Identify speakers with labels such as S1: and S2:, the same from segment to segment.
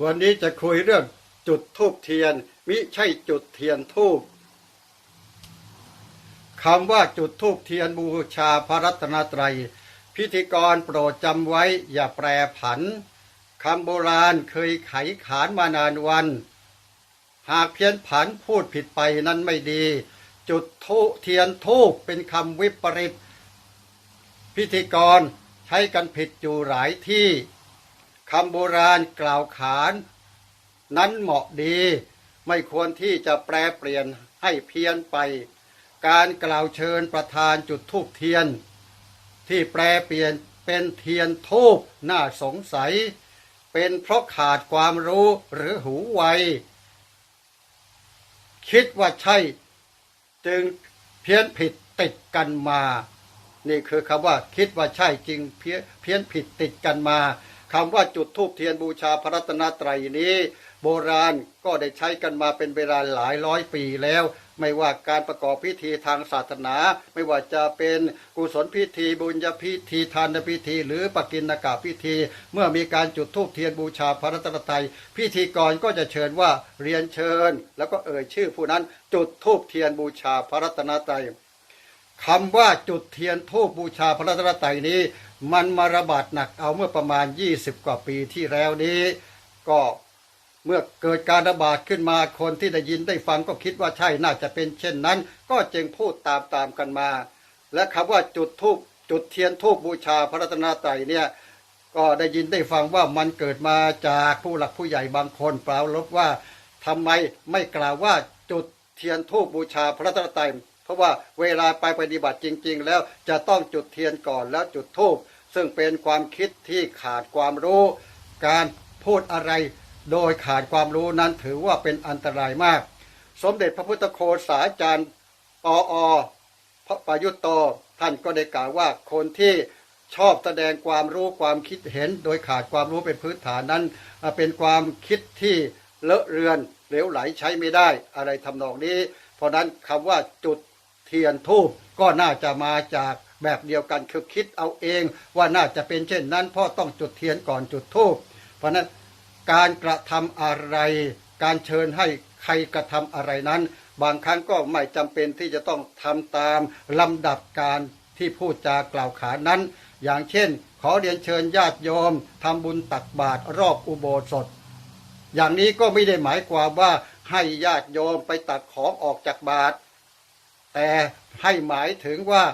S1: วันนี้จะคุยเรื่องจุดทูบเทียน มิใช่จุดเทียนทูบคำว่าจุดทูบเทียนบูชาพระรัตนตรัย พิธีกรโปรดจำไว้อย่าแปรผันคำโบราณเคยไขขานมานานวัน หากเพี้ยนผันพูดผิดไปนั้นไม่ดี จุดทูเทียนทูบเป็นคำวิปริต พิธีกรใช้กันผิดอยู่หลายที่ คำโบราณกล่าวขานนั้นเหมาะดี ไม่ควรที่จะแปลเปลี่ยนให้เพี้ยนไป การกล่าวเชิญประธานจุดทูบเทียน ที่แปลเปลี่ยนเป็นเทียนทูบน่าสงสัย เป็นเพราะขาดความรู้หรือหูไว คิดว่าใช่ จึงเพี้ยนผิดติดกันมา นี่คือคำว่าคิดว่าใช่จริงเพี้ยเพี้ยนผิดติดกันมา คำว่าจุดธูปเทียนบูชาพระรัตนตรัยนี้ โบราณก็ได้ใช้กันมาเป็นเวลาหลายร้อยปีแล้ว ไม่ว่าการประกอบพิธีทางศาสนา ไม่ว่าจะเป็นกุศลพิธีบุญญพิธีทานพิธี หรือปกิณกาพิธี เมื่อมีการจุดธูปเทียนบูชาพระรัตนตรัยพิธีกรก็จะเชิญว่าเรียนเชิญ แล้วก็เอ่ยชื่อผู้นั้นจุดธูปเทียนบูชาพระรัตนตรัยคำว่าจุดเทียนทูบบูชาพระรัตนตรัยนี้ มันมาระบาดหนักเอาเมื่อประมาณ 20 กว่าปีที่แล้วนี้ ก็เมื่อเกิดการระบาดขึ้นมาคนที่ได้ยินได้ฟังก็คิดว่าใช่น่าจะเป็นเช่นนั้น ก็จึงพูดตามตามๆกันมา และคำว่าจุดทูบจุดเทียนทูบบูชาพระรัตนตรัยเนี่ยก็ได้ยินได้ฟังว่ามันเกิดมาจากผู้หลักผู้ใหญ่บางคนเปล่าลบว่าทำไมไม่กล่าวว่าจุดเทียนทูบบูชาพระรัตนตรัย ราะว่าเวลาไปปฏิบัติจริง ๆ แล้วจะต้องจุดเทียนก่อนแล้วจุดทูบซึ่งเป็นความคิดที่ขาดความรู้ การพูดอะไรโดยขาดความรู้นั้นถือว่าเป็นอันตรายมาก สมเด็จพระพุทธโฆษาจารย์ปออพระประยุตโตท่านก็ได้กล่าวว่าคนที่ชอบแสดงความรู้ความคิดเห็น โดยขาดความรู้เป็นพื้นฐานนั้น เป็นความคิดที่เลอะเรือนเหลวไหลใช้ไม่ได้อะไรทำนองนี้ เพราะนั้นคำว่าจุด ทียนทูบก็น่าจะมาจากแบบเดียวกันคือคิดเอาเองว่าน่าจะเป็นเช่นนั้นพราะต้องจุดเทียนก่อนจุดทูบเพราะนั้นการกระทำอะไร การเชิญให้ใครกระทำอะไรนั้น บางครั้งก็ไม่จำเป็นที่จะต้องทำตามลำดับการที่พูดจากล่าวขานั้น อย่างเช่น ขอเรียนเชิญญาติโยมทำบุญตักบาตรรอบอุโบสถ อย่างนี้ก็ไม่ได้หมายความว่าให้ญาติโยมไปตักของออกจากบาตร แต่ให้หมายถึงว่า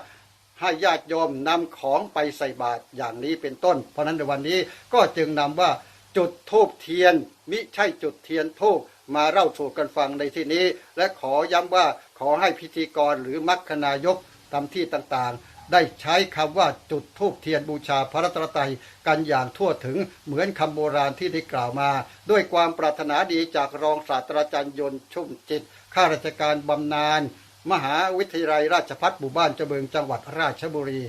S1: ให้ญาติโยมนำของไปใส่บาตรอย่างนี้เป็นต้น เพราะฉะนั้นในวันนี้ก็จึงนำว่าจุดทูบเทียน มิใช่จุดเทียนทูบมาเล่าสู่กันฟังในที่นี้ และขอย้ำว่าขอให้พิธีกรหรือมัคคณายกตามที่ต่างๆ ได้ใช้คำว่าจุดทูบเทียนบูชาพระรัตนตรัยกันอย่างทั่วถึงเหมือนคำโบราณที่ได้กล่าวมา ด้วยความปรารถนาดีจากรองศาสตราจารย์ยนต์ชุ่มจิตข้าราชการบำนาญ มหาวิทยาลัยราชพัฒบุบ้านเจเบิงจังหวัดราชบุรี